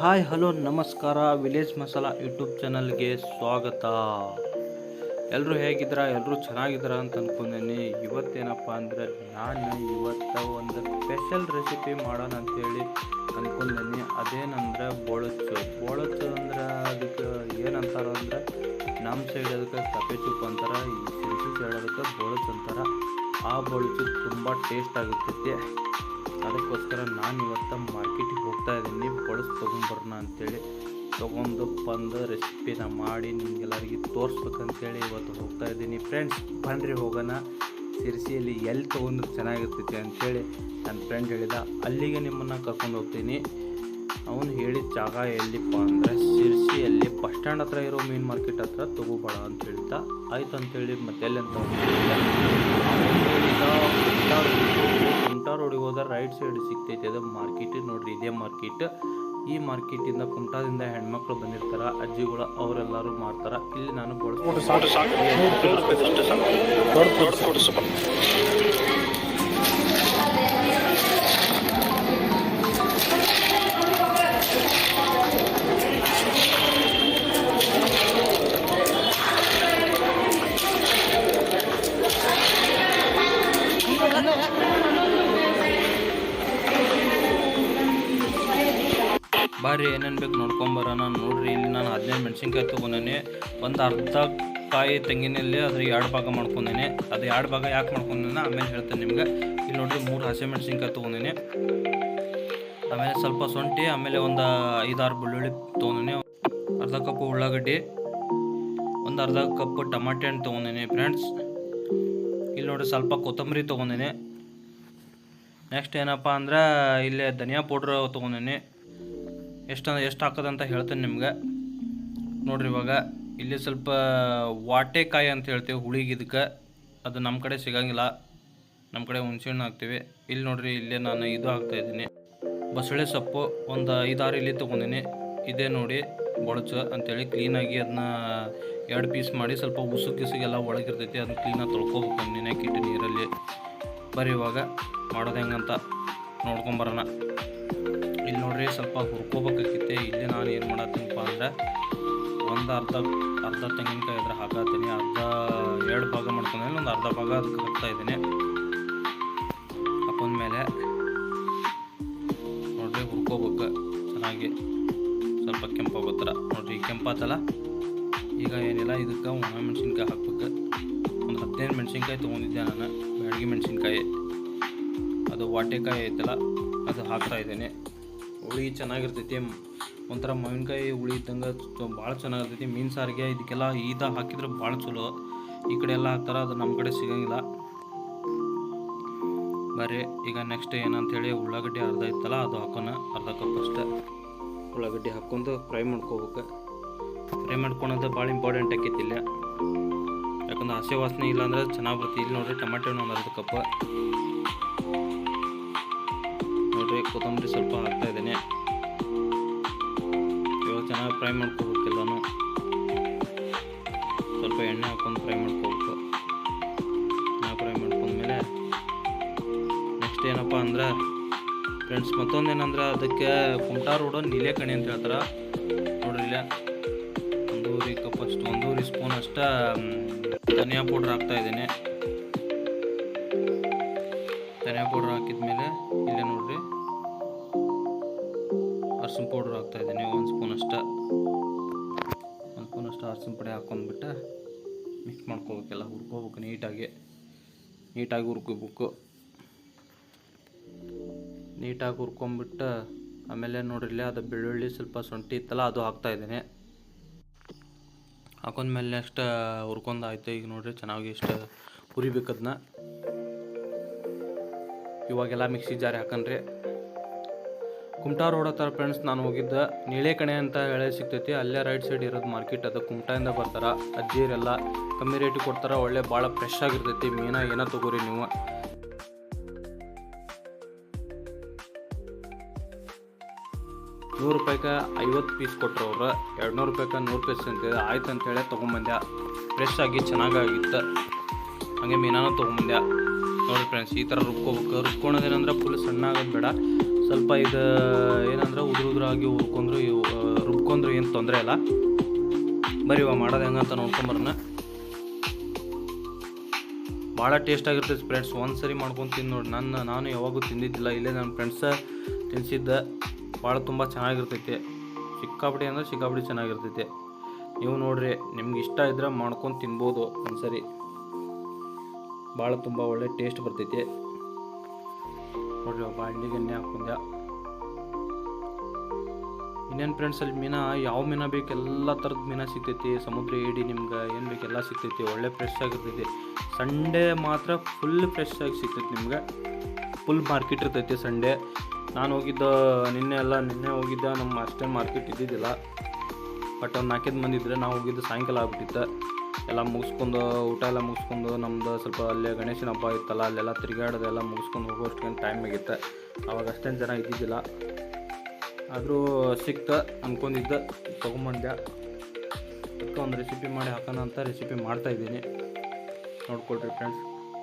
Hi, hello, ನಮಸ್ಕಾರ. Village masala YouTube ಚಾನಲ್ಗೆ ಸ್ವಾಗತ. ಎಲ್ಲರೂ ಹೇಗಿದ್ದೀರಾ? ಎಲ್ಲರೂ ಚೆನ್ನಾಗಿದ್ದೀರಾ ಅಂತ ಅನ್ಕೊಂಡೇನಿ. ಇವತ್ತೇನಪ್ಪ ಅಂದರೆ ನಾನು ಇವತ್ತು ಒಂದು ಸ್ಪೆಷಲ್ ರೆಸಿಪಿ ಮಾಡೋಣ ಅಂತೇಳಿ ಅನ್ಕೊಂಡೇನಿ. ಅದೇನಂದ್ರೆ ಬೋಳಚ್ಚು. ಬೋಳಚ್ಚು ಅಂದ್ರೆ ಅದಕ್ಕೆ ಏನಂತಾರೆ ಅಂದ್ರೆ ನಮ್ಮ ಸೈಡ್ ಅದಕ್ಕೆ ಕಪ್ಪೆ ಚುಪ್ಪು ಅಂತಾರೆ, ಈ ಸಿರಿಸಿ ಸೈಡ್ ಬೋಳಚ್ಚು ಅಂತಾರೆ. ಆ ಬೋಳಚ್ಚು ತುಂಬ ಟೇಸ್ಟ್ ಆಗುತ್ತೈತಿ. ಅದಕ್ಕೋಸ್ಕರ ನಾನು ಇವತ್ತು ಮಾರ್ಕೆಟಿಗೆ ಹೋಗ್ತಾ ಇದ್ದೀನಿ ಬಳಸಿ ತೊಗೊಂಬರೋಣ ಅಂತೇಳಿ. ತೊಗೊಂಡು ಬಂದು ರೆಸಿಪಿನ ಮಾಡಿ ನಿಮಗೆಲ್ಲರಿಗೆ ತೋರಿಸ್ಬೇಕಂತೇಳಿ ಇವತ್ತು ಹೋಗ್ತಾ ಇದ್ದೀನಿ. ಫ್ರೆಂಡ್ಸ್ ಬನ್ನಿರಿ ಹೋಗೋಣ. ಸಿರಿಸಿಯಲ್ಲಿ ಎಲ್ಲಿ ತೊಗೊಂಡ್ರೆ ಚೆನ್ನಾಗಿರ್ತೈತೆ ಅಂಥೇಳಿ ನನ್ನ ಫ್ರೆಂಡ್ ಹೇಳಿದ, ಅಲ್ಲಿಗೆ ನಿಮ್ಮನ್ನು ಕರ್ಕೊಂಡು ಹೋಗ್ತೀನಿ. ಅವನು ಹೇಳಿದ ಜಾಗ ಎಲ್ಲಿಪ್ಪ ಅಂದರೆ ಸಿರ್ಸಿಯಲ್ಲಿ ಬಸ್ ಸ್ಟ್ಯಾಂಡ್ ಹತ್ರ ಇರೋ ಮೀನು ಮಾರ್ಕೆಟ್ ಹತ್ರ ತಗೋಬೇಡ ಅಂತ ಹೇಳ್ತಾ, ಆಯ್ತು ಅಂತೇಳಿ ಮತ್ತೆ ಎಲ್ಲಿ ಅಂತ ಕುಮಟಾ ರೋಡಿಗೆ ಹೋದ್ರೆ ರೈಟ್ ಸೈಡ್ ಸಿಗ್ತೈತೆ ಅದು ಮಾರ್ಕೆಟ್ ನೋಡ್ರಿ ಇದೇ ಮಾರ್ಕೆಟ್ ಈ ಮಾರ್ಕೆಟ್ ಮಾರ್ಕೆಟಿಂದ ಕುಮಟಾದಿಂದ ಹೆಣ್ಮಕ್ಳು ಬಂದಿರ್ತಾರ ಅಜ್ಜಿಗಳು ಅವರೆಲ್ಲರೂ ಮಾರ್ತಾರ ಇಲ್ಲಿ ನಾನು ಬಾರಿ ಏನೇನು ಬೇಕು ನೋಡ್ಕೊಂಬರೋಣ ನೋಡ್ರಿ, ಇಲ್ಲಿ ನಾನು ಹದಿನೈದು ಮೆಣಸಿನ್ಕಾಯಿ ತೊಗೊಂಡೇನೆ. ಒಂದು ಅರ್ಧ ಕಾಯಿ ತೆಂಗಿನಲ್ಲಿ ಅದ್ರ ಎರಡು ಭಾಗ ಮಾಡ್ಕೊಂಡೇನೆ. ಅದು ಎರಡು ಭಾಗ ಯಾಕೆ ಮಾಡ್ಕೊಂಡೇನೆ ಆಮೇಲೆ ಹೇಳ್ತೇನೆ ನಿಮ್ಗೆ. ಇಲ್ಲಿ ನೋಡ್ರಿ ಮೂರು ಹಸಿ ಮೆಣಸಿನ್ಕಾಯಿ ತೊಗೊಂಡೇನೆ. ಆಮೇಲೆ ಸ್ವಲ್ಪ ಶುಂಠಿ, ಆಮೇಲೆ ಒಂದು ಐದಾರು ಬೆಳ್ಳುಳ್ಳಿ ತೊಗೊಂಡೇನೆ. ಅರ್ಧ ಕಪ್ ಉಳ್ಳಾಗಡ್ಡಿ, ಒಂದು ಅರ್ಧ ಕಪ್ ಟಮಾಟೆ ಹಣ್ಣು ತೊಗೊಂಡೇನೆ ಫ್ರೆಂಡ್ಸ್ ಇಲ್ಲಿ ನೋಡ್ರಿ ಸ್ವಲ್ಪ ಕೊತ್ತಂಬರಿ ತೊಗೊಂಡೇನೆ. ನೆಕ್ಸ್ಟ್ ಏನಪ್ಪ ಅಂದ್ರೆ, ಇಲ್ಲೇ ಧನಿಯಾ ಪೌಡ್ರ್ ತೊಗೊಂಡೇನೆ. ಎಷ್ಟು ಎಷ್ಟು ಹಾಕೋದಂತ ಹೇಳ್ತೇನೆ ನಿಮ್ಗೆ. ನೋಡ್ರಿ ಇವಾಗ ಇಲ್ಲಿ ಸ್ವಲ್ಪ ವಾಟೆಕಾಯಿ ಅಂತ ಹೇಳ್ತೀವಿ ಹುಳಿಗಿದಕ್ಕೆ ಅದು ನಮ್ಮ ಕಡೆ ಸಿಗಂಗಿಲ್ಲ. ನಮ್ಮ ಕಡೆ ಹುಣ್ಸೆಹಣ್ಣು ಹಾಕ್ತೀವಿ. ಇಲ್ಲಿ ನೋಡ್ರಿ, ಇಲ್ಲೇ ನಾನು ಇದು ಹಾಕ್ತಾ ಇದ್ದೀನಿ. ಬಸಳೆ ಸೊಪ್ಪು ಒಂದು ಐದಾರು ಇಲ್ಲಿ ತೊಗೊಂಡಿನಿ. ಇದೇ ನೋಡಿ, ಬೊಳಚು ಅಂತೇಳಿ ಕ್ಲೀನಾಗಿ ಅದನ್ನ ಎರಡು ಪೀಸ್ ಮಾಡಿ ಸ್ವಲ್ಪ ಉಸು ಕಿಸುಗೆಲ್ಲ ಒಳಗಿರ್ತೈತಿ ಅದನ್ನ ಕ್ಲೀನಾಗಿ ತೊಳ್ಕೊಬೇಕು. ನೆನೆಕಿಟ್ಟು ನೀರಲ್ಲಿ. ಬರೀ ಇವಾಗ ಮಾಡೋದು ಹೆಂಗಂತ ನೋಡ್ಕೊಂಬರೋಣ ನೋಡ್ರಿ, ಸ್ವಲ್ಪ ಹುರ್ಕೋಬೇಕಾಗಿತ್ತೆ ಇಲ್ಲಿ ನಾನು ಏನು ಮಾಡತ್ತೀನಪ್ಪ ಅಂದ್ರೆ, ಒಂದು ಅರ್ಧ ಅರ್ಧ ತೆಂಗಿನಕಾಯಿ ಇದ್ರೆ ಹಾಕತ್ತೀನಿ ಅರ್ಧ ಎರಡು ಭಾಗ ಮಾಡ್ಕೊಂಡ್ಮೇಲೆ ಒಂದು ಅರ್ಧ ಭಾಗ ಅದಕ್ಕೆ ಹಾಕ್ತಾ ಇದ್ದೀನಿ. ಹಾಕೊಂಡ್ಮೇಲೆ ನೋಡ್ರಿ, ಹುರ್ಕೋಬೇಕು ಚೆನ್ನಾಗಿ. ಸ್ವಲ್ಪ ಕೆಂಪಾಗೋ ಥರ. ನೋಡ್ರಿ ಕೆಂಪಾತಲ್ಲ ಈಗ ಏನಿಲ್ಲ, ಇದಕ್ಕೆ ಒಣ ಮೆಣಸಿನ್ಕಾಯಿ ಹಾಕ್ಬೇಕು. ಒಂದು ಹದಿನೈದು ಮೆಣಸಿನ್ಕಾಯಿ ತೊಗೊಂಡಿದ್ದೆ ನಾನು, ಬ್ಯಾಡಗಿ ಮೆಣಸಿನ್ಕಾಯಿ. ಅದು ವಾಟೆಕಾಯಿ ಐತಲ್ಲ, ಅದು ಹಾಕ್ತಾ ಇದ್ದೇನೆ. ಹುಳಿ ಚೆನ್ನಾಗಿರ್ತೈತಿ. ಒಂಥರ ಮಾವಿನಕಾಯಿ ಹುಳಿ ಇದ್ದಂಗೆ ಭಾಳ ಚೆನ್ನಾಗಿರ್ತೈತಿ. ಮೀನು ಸಾರಿಗೆ ಇದಕ್ಕೆಲ್ಲ ಈದ ಹಾಕಿದ್ರೆ ಭಾಳ ಚಲೋ. ಈ ಕಡೆ ಎಲ್ಲ ಹಾಕ್ತಾರೆ, ಅದು ನಮ್ಮ ಕಡೆ ಸಿಗೋಂಗಿಲ್ಲ. ಬರ್ರಿ, ಈಗ ನೆಕ್ಸ್ಟ್ ಏನಂತ ಹೇಳಿ ಉಳ್ಳಾಗಡ್ಡಿ ಅರ್ಧ ಇತ್ತಲ್ಲ, ಅದು ಹಾಕೋಣ. ಅರ್ಧ ಕಪ್ ಅಷ್ಟೇ. ಉಳ್ಳಾಗಡ್ಡಿ ಹಾಕ್ಕೊಂಡು ಫ್ರೈ ಮಾಡ್ಕೋಬೇಕು. ಫ್ರೈ ಮಾಡ್ಕೊಳೋದು ಭಾಳ ಇಂಪಾರ್ಟೆಂಟ್ ಆಕೈತಿ ಇಲ್ಲ. ಯಾಕಂದ್ರೆ ಹಸಿ ವಾಸನೆ ಇಲ್ಲಾಂದ್ರೆ ಚೆನ್ನಾಗಿ ಬರ್ತೀವಿ ಇಲ್ಲಿ ನೋಡ್ರಿ, ಟೊಮೆಟೊ ಒಂದು ಅರ್ಧ ಕಪ್ ನೋಡ್ರಿ ಕೊತ್ತಂಬರಿ ಸ್ವಲ್ಪ ಹಾಕ್ತಾ ಇದ್ದೀನಿ. ಇವಾಗ ಚೆನ್ನಾಗಿ ಫ್ರೈ ಮಾಡ್ಕೋಬೇಕು ಎಲ್ಲನೂ. ಸ್ವಲ್ಪ ಎಣ್ಣೆ ಹಾಕೊಂಡು ಫ್ರೈ ಮಾಡ್ಕೋಬೇಕು. ಚೆನ್ನಾಗಿ ಫ್ರೈ ಮಾಡ್ಕೊಂಡ್ಮೇಲೆ ನೆಕ್ಸ್ಟ್ ಏನಪ್ಪ ಅಂದ್ರೆ ಫ್ರೆಂಡ್ಸ್, ಮತ್ತೊಂದು ಏನಂದ್ರೆ ಅದಕ್ಕೆ ಕುಮಟಾರ್ ನೀಲೇ ಕಣಿ ಅಂತ ಹೇಳ್ತಾರೆ. ನೋಡ್ರಿ ಇಲ್ಲ. ಒಂದೂವರೆ ಕಪ್ ಅಷ್ಟು, ಒಂದೂವರೆ ಸ್ಪೂನ್ ಅಷ್ಟ ಧನಿಯಾ ಪೌಡ್ರ್ ಹಾಕ್ತಾ ಇದ್ದೀನಿ. ಧನಿಯಾ ಪೌಡ್ರ್ ಹಾಕಿದ್ಮೇಲೆ ಇಲ್ಲೇ ಅರ್ಶಿನ ಪೌಡ್ರ್ ಹಾಕ್ತಾ ಇದ್ದೀನಿ. ಒಂದು ಸ್ಪೂನ್ ಅಷ್ಟು. ಒಂದು ಸ್ಪೂನ್ ಅಷ್ಟು ಅರ್ಶಿನ ಪುಡಿ ಹಾಕ್ಕೊಂಡ್ಬಿಟ್ಟು ಮಿಕ್ಸ್ ಮಾಡ್ಕೋಬೇಕೆಲ್ಲ, ಹುರ್ಕೋಬೇಕು ನೀಟಾಗಿ. ನೀಟಾಗಿ ಹುರ್ಕೋಬೇಕು. ನೀಟಾಗಿ ಹುರ್ಕೊಂಬಿಟ್ಟು ಆಮೇಲೆ ನೋಡ್ರಿ ಇಲ್ಲೇ ಅದು ಬೆಳ್ಳುಳ್ಳಿ ಸ್ವಲ್ಪ ಶುಂಠಿ ಇತ್ತಲ್ಲ, ಅದು ಹಾಕ್ತಾ ಇದ್ದೀನಿ. ಹಾಕೊಂಡ್ಮೇಲೆ ನೆಕ್ಸ್ಟ್ ಹುರ್ಕೊಂಡು ಆಯ್ತು ಈಗ ನೋಡ್ರಿ ಚೆನ್ನಾಗಿ ಇಷ್ಟು ಹುರಿಬೇಕದನ್ನ ಇವಾಗೆಲ್ಲ ಮಿಕ್ಸಿ ಜಾರಿ ಹಾಕನ್ರಿ. ಕುಮಟಾ ರೋಡ್ ಹತ್ರ ಫ್ರೆಂಡ್ಸ್ ನಾನು ಹೋಗಿದ್ದ. ನೀಳೆ ಕಣೆ ಅಂತ ಹೇಳಿ ಸಿಗ್ತೈತಿ, ಅಲ್ಲೇ ರೈಟ್ ಸೈಡ್ ಇರೋದು ಮಾರ್ಕೆಟ್ ಅದು, ಕುಮಟಾಯಿಂದ ಬರ್ತಾರ. ಅಜ್ಜಿಯರೆಲ್ಲ ಕಮ್ಮಿ ರೇಟಿಗೆ ಕೊಡ್ತಾರ, ಒಳ್ಳೆ ಭಾಳ ಫ್ರೆಶ್ ಆಗಿರ್ತೈತಿ ಮೀನ ಏನೋ ತಗೋರಿ ನೀವು? ನೂರು ರೂಪಾಯಿಗೆ ಐವತ್ತು ಪೀಸ್ ಕೊಟ್ಟರು ಅವ್ರು. ಎರಡು ನೂರು ರೂಪಾಯಿಗೆ ನೂರು ಪೀಸ್ ಅಂತಿದೆ ಆಯ್ತು ಅಂತೇಳಿ ತೊಗೊಂಬಂದ್ಯ. ಫ್ರೆಶ್ ಆಗಿ ಚೆನ್ನಾಗಾಗಿತ್ತು. ಹಾಗೆ ಮೀನಾನು ತೊಗೊಂಬಂದ್ಯ. ನೋಡಿ ಫ್ರೆಂಡ್ಸ್ ಈ ಥರ ರುಬ್ಕೋಬೇಕು. ರುಬ್ಕೊಳೋದೇನಂದ್ರೆ ಫುಲ್ ಸಣ್ಣ ಆಗೋದು ಬೇಡ. ಸ್ವಲ್ಪ ಇದು ಏನಂದ್ರೆ ಉದುರು ಉದುರಾಗಿ ಹುರ್ಕೊಂಡ್ರು ರುಬ್ಕೊಂಡ್ರು ಏನು ತೊಂದರೆ ಇಲ್ಲ. ಬರೀ ಇವಾಗ ಮಾಡೋದು ಹೆಂಗಂತ ನೋಡ್ಕೊಂಬರೋಣ. ಭಾಳ ಟೇಸ್ಟ್ ಆಗಿರ್ತದೆ ಫ್ರೆಂಡ್ಸ್ ಒಂದು ಸರಿ ಮಾಡ್ಕೊಂಡು ತಿಂದು ನೋಡಿ. ನನ್ನ, ನಾನು ಯಾವಾಗೂ ತಿಂದಿದ್ದಿಲ್ಲ. ಇಲ್ಲೇ ನನ್ನ ಫ್ರೆಂಡ್ಸ ತಿನ್ನಿಸಿದ್ದೆ ಭಾಳ ತುಂಬ ಚೆನ್ನಾಗಿರ್ತೈತೆ. ಸಿಕ್ಕಾಪಡಿ ಅಂದರೆ ಸಿಕ್ಕಾಪಡಿ ಚೆನ್ನಾಗಿರ್ತೈತೆ. ನೀವು ನೋಡ್ರಿ, ನಿಮ್ಗೆ ಇಷ್ಟ ಇದ್ರೆ ಮಾಡ್ಕೊಂಡು ತಿನ್ಬೋದು ಒಂದ್ಸರಿ. ಭಾಳ ತುಂಬ ಒಳ್ಳೆ ಟೇಸ್ಟ್ ಬರ್ತೈತೆ. ನೋಡ್ರಿ ಹಳ್ಳಿಗೆ ಎಣ್ಣೆ ಹಾಕೊಂಡ ಇನ್ನೇನು ಫ್ರೆಂಡ್ಸ್ ಅಲ್ಲಿ ಮೀನಾ, ಯಾವ ಮೀನ ಬೇಕು ಎಲ್ಲ ಥರದ ಮೀನ ಸಿಗ್ತೈತಿ. ಸಮುದ್ರ ಏಡಿ ನಿಮ್ಗೆ ಏನು ಬೇಕು ಎಲ್ಲ ಸಿಗ್ತೈತಿ. ಒಳ್ಳೆ ಫ್ರೆಶ್ ಆಗಿರ್ತೈತಿ. ಸಂಡೇ ಮಾತ್ರ ಫುಲ್ ಫ್ರೆಶ್ ಆಗಿ ಸಿಗ್ತೈತಿ ನಿಮ್ಗೆ. ಫುಲ್ ಮಾರ್ಕೆಟ್ ಇರ್ತೈತಿ ಸಂಡೇ ನಾನು ಹೋಗಿದ್ದ, ನಿನ್ನೆ ಅಲ್ಲ, ನಿನ್ನೆ ಹೋಗಿದ್ದ ನಮ್ಮ ಅಷ್ಟೇ ಮಾರ್ಕೆಟ್ ಇದ್ದಿದ್ದಿಲ್ಲ. ಬಟ್ ಒಂದು ನಾಲ್ಕೈದು ಮಂದಿ ಇದ್ದರೆ ನಾವು ಹೋಗಿದ್ದು ಸಾಯಂಕಾಲ ಆಗ್ಬಿಟ್ಟಿತ್ತು. ಎಲ್ಲ ಮುಗಿಸ್ಕೊಂಡು, ಊಟ ಎಲ್ಲ ಮುಗಿಸ್ಕೊಂಡು, ನಮ್ದು ಸ್ವಲ್ಪ ಅಲ್ಲೇ ಗಣೇಶನ ಹಬ್ಬ ಇತ್ತಲ್ಲ, ಅಲ್ಲೆಲ್ಲ ತಿರುಗಾಡೋದೆಲ್ಲ ಮುಗಿಸ್ಕೊಂಡು ಹೋಗೋಷ್ಟೇನು ಟೈಮ್ ಆಗಿತ್ತು. ಅವಾಗ ಅಷ್ಟೇನು ಜನ ಇದ್ದಿದ್ದಿಲ್ಲ. ಆದರೂ ಸಿಕ್ತ ಅಂದ್ಕೊಂಡಿದ್ದ ತೊಗೊಂಬಂದೆ. ಅದಕ್ಕೆ ಒಂದು ರೆಸಿಪಿ ಮಾಡಿ ಹಾಕೋಣ ಅಂತ ರೆಸಿಪಿ ಮಾಡ್ತಾ ಇದ್ದೀನಿ. ನೋಡ್ಕೊಳ್ರಿ ಫ್ರೆಂಡ್ಸ್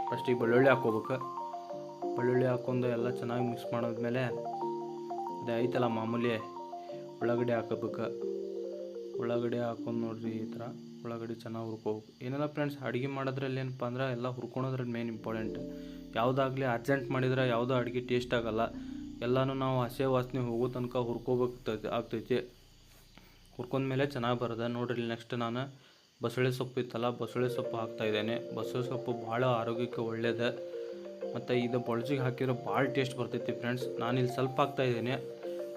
ಫಸ್ಟಿಗೆ ಬೆಳ್ಳುಳ್ಳಿ ಹಾಕ್ಕೋಬೇಕು. ಬೆಳ್ಳುಳ್ಳಿ ಹಾಕ್ಕೊಂಡು ಎಲ್ಲ ಚೆನ್ನಾಗಿ ಮಿಕ್ಸ್ ಮಾಡಿದ್ಮೇಲೆ ಅದೇ ಐತಲ್ಲ ಮಾಮೂಲಿ ಉಳ್ಳಾಗಡ್ಡೆ ಹಾಕೋಬೇಕು ಉಳ್ಳಾಗಡ್ಡೆ ಹಾಕೊಂಡು ನೋಡಿರಿ ಈ ಥರ. ಉಳ್ಳಾಗಡ್ಡಿ ಚೆನ್ನಾಗಿ ಹುರ್ಕೋಬೇಕು. ಏನೆಲ್ಲ ಫ್ರೆಂಡ್ಸ್ ಅಡುಗೆ ಮಾಡೋದ್ರಲ್ಲಿ ಏನಪ್ಪ ಅಂದ್ರೆ ಎಲ್ಲ ಹುರ್ಕೊಳೋದ್ರಲ್ಲಿ ಮೇನ್ ಇಂಪಾರ್ಟೆಂಟ್ ಯಾವುದಾಗಲಿ ಅರ್ಜೆಂಟ್ ಮಾಡಿದ್ರೆ ಯಾವುದೋ ಅಡುಗೆ ಟೇಸ್ಟ್ ಆಗೋಲ್ಲ. ಎಲ್ಲನೂ ನಾವು ಹಸೆ ವಾಸನೆ ಹೋಗೋ ತನಕ ಹುರ್ಕೋಬೇಕು ಆಗ್ತೈತಿ. ಹುರ್ಕೊಂಡ್ಮೇಲೆ ಚೆನ್ನಾಗಿ ಬರೋದೆ ನೋಡಿರಿ ನೆಕ್ಸ್ಟ್ ನಾನು ಬಸಳೆ ಸೊಪ್ಪು ಇತ್ತಲ್ಲ, ಬಸಳೆ ಸೊಪ್ಪು ಹಾಕ್ತಾಯಿದ್ದೇನೆ ಬಸಳೆ ಸೊಪ್ಪು ಭಾಳ ಆರೋಗ್ಯಕ್ಕೆ ಒಳ್ಳೆಯದು ಮತ್ತು ಇದು ಬಳಸಿಗೆ ಹಾಕಿದ್ರೆ ಭಾಳ ಟೇಸ್ಟ್ ಬರ್ತೈತಿ ಫ್ರೆಂಡ್ಸ್ ನಾನು ಇಲ್ಲಿ ಸ್ವಲ್ಪ ಹಾಕ್ತಾ ಇದ್ದೀನಿ.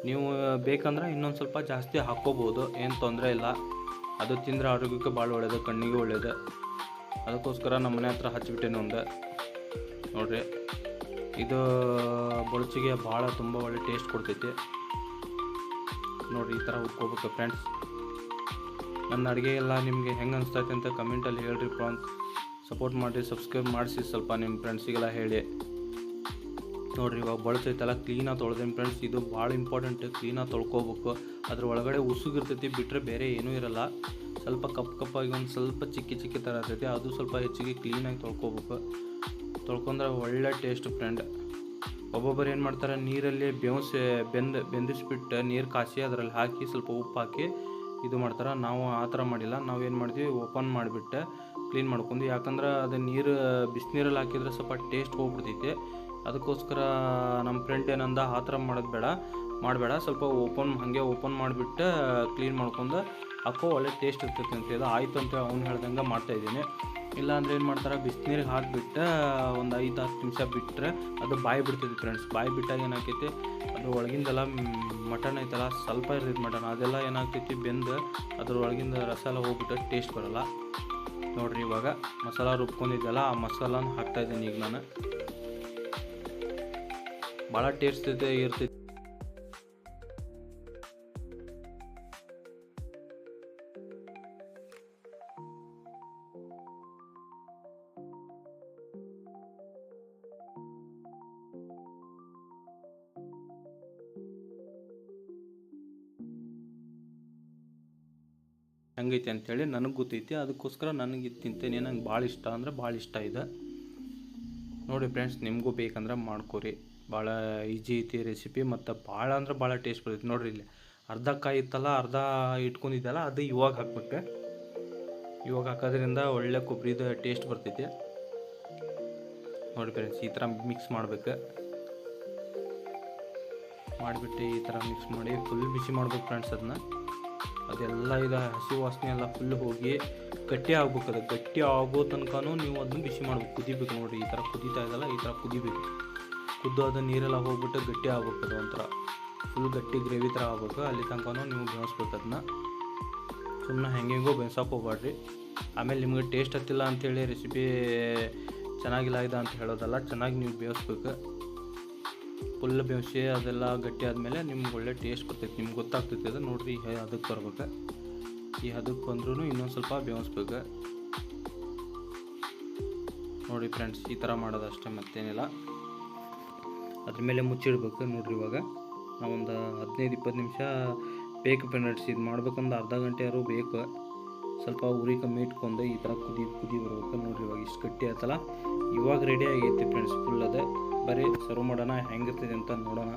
ನೀವು ಬೇಕಂದ್ರೆ ಇನ್ನೊಂದು ಸ್ವಲ್ಪ ಜಾಸ್ತಿ ಹಾಕ್ಕೋಬೋದು. ಏನು ತೊಂದರೆ ಇಲ್ಲ. ಅದು ತಿಂದರೆ ಆರೋಗ್ಯಕ್ಕೆ ಭಾಳ ಒಳ್ಳೆಯದು ಕಣ್ಣಿಗೆ ಒಳ್ಳೆಯದು ಅದಕ್ಕೋಸ್ಕರ ನಮ್ಮ ಮನೆ ಹತ್ರ ಹಚ್ಚಿಬಿಟ್ಟೇನೆ ಒಂದು. ನೋಡ್ರಿ, ಇದು ಬೊಳಚಿಗೆ ಭಾಳ ತುಂಬ ಒಳ್ಳೆ ಟೇಸ್ಟ್ ಕೊಡ್ತೈತಿ. ನೋಡಿರಿ, ಈ ಥರ ಉಕ್ಕೋಬೇಕು ಫ್ರೆಂಡ್ಸ್ ನನ್ನ ಅಡುಗೆ ಎಲ್ಲ ನಿಮಗೆ ಹೆಂಗೆ ಅನಿಸ್ತೈತೆ ಅಂತ ಕಮೆಂಟಲ್ಲಿ ಹೇಳ್ರಿ ಫ್ರೆಂಡ್ಸ್ ಸಪೋರ್ಟ್ ಮಾಡಿರಿ ಸಬ್ಸ್ಕ್ರೈಬ್ ಮಾಡಿಸಿ ಸ್ವಲ್ಪ ನಿಮ್ಮ ಫ್ರೆಂಡ್ಸಿಗೆಲ್ಲ ಹೇಳಿ. ನೋಡಿರಿ, ಇವಾಗ ಬಳಸೈತಲ್ಲ ಕ್ಲೀನಾಗಿ ತೊಳೆದೇನು ಫ್ರೆಂಡ್ಸ್ ಇದು ಭಾಳ ಇಂಪಾರ್ಟೆಂಟ್ ಕ್ಲೀನಾಗಿ ತೊಳ್ಕೊಬೇಕು. ಅದ್ರ ಒಳಗಡೆ ಉಸುಗಿರ್ತೈತಿ ಬಿಟ್ಟರೆ ಬೇರೆ ಏನೂ ಇರಲ್ಲ. ಸ್ವಲ್ಪ ಕಪ್ಪು ಕಪ್ಪಾಗಿ ಒಂದು ಸ್ವಲ್ಪ ಚಿಕ್ಕಿ ಚಿಕ್ಕಿ ಥರ ಇರ್ತೈತಿ, ಅದು ಸ್ವಲ್ಪ ಹೆಚ್ಚಿಗೆ ಕ್ಲೀನಾಗಿ ತೊಳ್ಕೊಬೇಕು. ತೊಳ್ಕೊಂಡ್ರೆ ಒಳ್ಳೆ ಟೇಸ್ಟ್ ಫ್ರೆಂಡ್ ಒಬ್ಬೊಬ್ಬರು ಏನು ಮಾಡ್ತಾರೆ, ನೀರಲ್ಲಿ ಬೆವಸೆ ಬೆಂದ, ಬೆಂದಿಸ್ಬಿಟ್ಟು ನೀರು ಕಾಸಿ ಅದರಲ್ಲಿ ಹಾಕಿ ಸ್ವಲ್ಪ ಉಪ್ಪು ಹಾಕಿ ಇದು ಮಾಡ್ತಾರೆ. ನಾವು ಆ ಥರ ಮಾಡಿಲ್ಲ, ನಾವು ಏನು ಮಾಡ್ತೀವಿ ಓಪನ್ ಮಾಡಿಬಿಟ್ಟು ಕ್ಲೀನ್ ಮಾಡ್ಕೊಂಡು, ಯಾಕಂದ್ರೆ ಅದು ನೀರು, ಬಿಸಿನೀರಲ್ಲಿ ಹಾಕಿದ್ರೆ ಸ್ವಲ್ಪ ಟೇಸ್ಟ್ ಹೋಗ್ಬಿಡ್ತೈತಿ. ಅದಕ್ಕೋಸ್ಕರ ನಮ್ಮ ಫ್ರೆಂಡ್ ಏನಂದ, ಆ ಥರ ಮಾಡೋದು ಬೇಡ. ಮಾಡಬೇಡ. ಸ್ವಲ್ಪ ಓಪನ್, ಹಾಗೆ ಓಪನ್ ಮಾಡಿಬಿಟ್ಟು, ಕ್ಲೀನ್ ಮಾಡ್ಕೊಂಡು ಹಾಕೋ, ಒಳ್ಳೆ ಟೇಸ್ಟ್ ಇರ್ತೈತೆ ಅಂತ ಇದು ಆಯಿತು ಅಂತ ಅವ್ನು ಹೇಳ್ದಂಗೆ ಮಾಡ್ತಾಯಿದ್ದೀನಿ ಇಲ್ಲ ಅಂದ್ರೆ ಏನು ಮಾಡ್ತಾರೆ ಬಿಸಿನೀರಿಗೆ ಹಾಕಿಬಿಟ್ಟು, ಒಂದು ಐದು ಹತ್ತು ನಿಮಿಷ ಬಿಟ್ಟರೆ ಅದು ಬಾಯಿ ಬಿಡ್ತೈತಿ ಫ್ರೆಂಡ್ಸ್ ಬಾಯಿ ಬಿಟ್ಟಾಗ ಏನಾಗ್ತೈತಿ ಅದ್ರ ಒಳಗಿಂದೆಲ್ಲ ಮಟನ್ ಐತಲ್ಲ, ಸ್ವಲ್ಪ ಇರ್ತೈತಿ ಮಟನ್ ಅದೆಲ್ಲ ಏನಾಗ್ತೈತಿ, ಬೆಂದು ಅದ್ರ ಒಳಗಿಂದ ರಸ ಎಲ್ಲ ಹೋಗ್ಬಿಟ್ಟು ಟೇಸ್ಟ್ ಬರಲ್ಲ. ನೋಡ್ರಿ ಇವಾಗ ಮಸಾಲ ರುಬ್ಕೊಂಡಿದ್ದೆಲ್ಲ, ಆ ಮಸಾಲನ ಹಾಕ್ತಾಯಿದ್ದೀನಿ ಈಗ ನಾನು. ಭಾಳ ಟೇಸ್ಟ್ ಇರ್ತೈತಿ. ಹೆಂಗೈತಿ ಅಂಥೇಳಿ ನನಗೆ ಗೊತ್ತೈತಿ. ಅದಕ್ಕೋಸ್ಕರ ನನಗೆ ಇದು ತಿಂತೇನೆ. ನಂಗೆ ಭಾಳ ಇಷ್ಟ ಅಂದ್ರೆ ಭಾಳ ಇಷ್ಟ ಇದೆ. ನೋಡಿ ಫ್ರೆಂಡ್ಸ್ ನಿಮಗೂ ಬೇಕಂದ್ರೆ ಮಾಡ್ಕೊರಿ. ಭಾಳ ಈಜಿ ಐತಿ ರೆಸಿಪಿ ಮತ್ತು ಭಾಳ ಅಂದ್ರೆ ಭಾಳ ಟೇಸ್ಟ್ ಬರ್ತೈತಿ. ನೋಡಿರಿ ಇಲ್ಲಿ ಅರ್ಧ ಕಾಯಿ ಇತ್ತಲ್ಲ, ಅರ್ಧ ಇಟ್ಕೊಂಡಿದ್ದಲ್ಲ, ಅದು ಇವಾಗ ಹಾಕ್ಬೇಕು ಇವಾಗ ಹಾಕೋದ್ರಿಂದ ಒಳ್ಳೆ ಕೊಬ್ಬರಿದು ಟೇಸ್ಟ್ ಬರ್ತೈತಿ. ನೋಡಿ ಫ್ರೆಂಡ್ಸ್ ಈ ಥರ ಮಿಕ್ಸ್ ಮಾಡ್ಬೇಕು. ಮಾಡಿಬಿಟ್ಟು ಈ ಥರ ಮಿಕ್ಸ್ ಮಾಡಿ ಫುಲ್ ಬಿಸಿ ಮಾಡ್ಬೇಕು ಫ್ರೆಂಡ್ಸ್ ಅದನ್ನ. ಅದೆಲ್ಲ ಇದು ಹಸಿ ವಾಸನೆ ಎಲ್ಲ ಫುಲ್ ಹೋಗಿ ಗಟ್ಟಿ ಆಗ್ಬೇಕು ಅದು. ಗಟ್ಟಿ ಆಗೋ ತನಕನೂ ನೀವು ಅದನ್ನ ಬಿಸಿ ಮಾಡ್ಬೇಕು. ಕುದಿಬೇಕು ನೋಡಿರಿ ಈ ಥರ ಕುದೀತಾ ಇದಲ್ಲ ಈ ಥರ ಕುದಿಬೇಕು. ಕುದ್ದು ಅದು ನೀರೆಲ್ಲ ಹೋಗ್ಬಿಟ್ಟು ಗಟ್ಟಿ ಆಗ್ಬೇಕು ಅದು ಒಂಥರ. ಫುಲ್ ಗಟ್ಟಿ ಗ್ರೇವಿ ಥರ ಆಗ್ಬೇಕು. ಅಲ್ಲಿ ತನಕನೂ ನೀವು ಬೇಯಿಸ್ಬೇಕು ಅದನ್ನ. ಸುಮ್ಮನೆ ಹೆಂಗೆಂಗೋ ಬೇಯಿಸೋಕೆ ಹೋಗ್ಬೇಡ್ರಿ ಆಮೇಲೆ ನಿಮಗೆ ಟೇಸ್ಟ್ ಹತ್ತಿಲ್ಲ ಅಂಥೇಳಿ ರೆಸಿಪಿ ಚೆನ್ನಾಗಿಲ್ಲ ಇದೆ ಅಂತ ಹೇಳೋದಲ್ಲ, ಚೆನ್ನಾಗಿ ನೀವು ಬೇಯಿಸ್ಬೇಕು ಫುಲ್ ಬೇಯಿಸಿ ಅದೆಲ್ಲ ಗಟ್ಟಿ ಆದಮೇಲೆ ನಿಮ್ಗೆ ಒಳ್ಳೆ ಟೇಸ್ಟ್ ಬರ್ತೈತೆ. ನಿಮ್ಗೆ ಗೊತ್ತಾಗ್ತೈತೆ ಅದು ನೋಡಿರಿ, ಈ ಅದಕ್ಕೆ ಬರ್ಬೇಕು? ಈ ಅದಕ್ಕೆ ಬಂದ್ರೂ ಇನ್ನೊಂದು ಸ್ವಲ್ಪ ಬೇಯಿಸ್ಬೇಕು ನೋಡಿ ಫ್ರೆಂಡ್ಸ್ ಈ ಥರ ಮಾಡೋದು ಅಷ್ಟೇ ಮತ್ತೇನಿಲ್ಲ. ಅದ್ರ ಮೇಲೆ ಮುಚ್ಚಿಡ್ಬೇಕು ನೋಡಿರಿ ಇವಾಗ. ನಾವೊಂದು ಹದಿನೈದು, ಇಪ್ಪತ್ತು ನಿಮಿಷ ಬೇಕು ಫ್ರೆಂಡ್ಸ್ ಇದು ಮಾಡ್ಬೇಕಂದ್ರೆ ಅರ್ಧ ಗಂಟೆ ಯಾರು ಬೇಕು. ಸ್ವಲ್ಪ ಉರಿ ಕಮ್ಮಿ ಇಟ್ಕೊಂಡು ಈ ಥರ ಕುದಿ ಕುದಿ ಬರ್ಬೇಕು ನೋಡಿರಿ ಇವಾಗ. ಇಷ್ಟು ಗಟ್ಟಿ ಆಯ್ತಲ್ಲ? ಇವಾಗ ರೆಡಿ ಆಗೈತಿ ಫ್ರೆಂಡ್ಸ್ ಫುಲ್ ಅದೇ. ಬರೀ ಶುರು ಮಾಡೋಣ ಹೆಂಗಿರ್ತದೆ ಅಂತ ನೋಡೋಣ.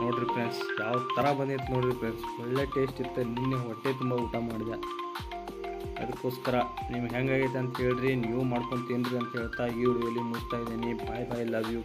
ನೋಡ್ರಿ ಫ್ರೆಂಡ್ಸ್ ಯಾವ ಥರ ಬಂದಿತ್ತು ನೋಡ್ರಿ ಫ್ರೆಂಡ್ಸ್ ಒಳ್ಳೆ ಟೇಸ್ಟ್ ಇತ್ತು, ನಿನ್ನೆ ಹೊಟ್ಟೆ ತುಂಬ ಊಟ ಮಾಡಿದೆ. ಅದಕ್ಕೋಸ್ಕರ ನಿಮ್ಗೆ ಹೆಂಗಾಗೈತೆ ಅಂತ ಹೇಳ್ರಿ, ನೀವು ಮಾಡ್ಕೊಂಡು ತಿನ್ರಿ ಅಂತ ಹೇಳ್ತಾ ಈ ವಿಡಿಯೋಲಿ ಮುಗಿಸ್ತಾ ಇದ್ದೀನಿ. ಬಾಯ್ ಬಾಯ್ ಲವ್ ಯು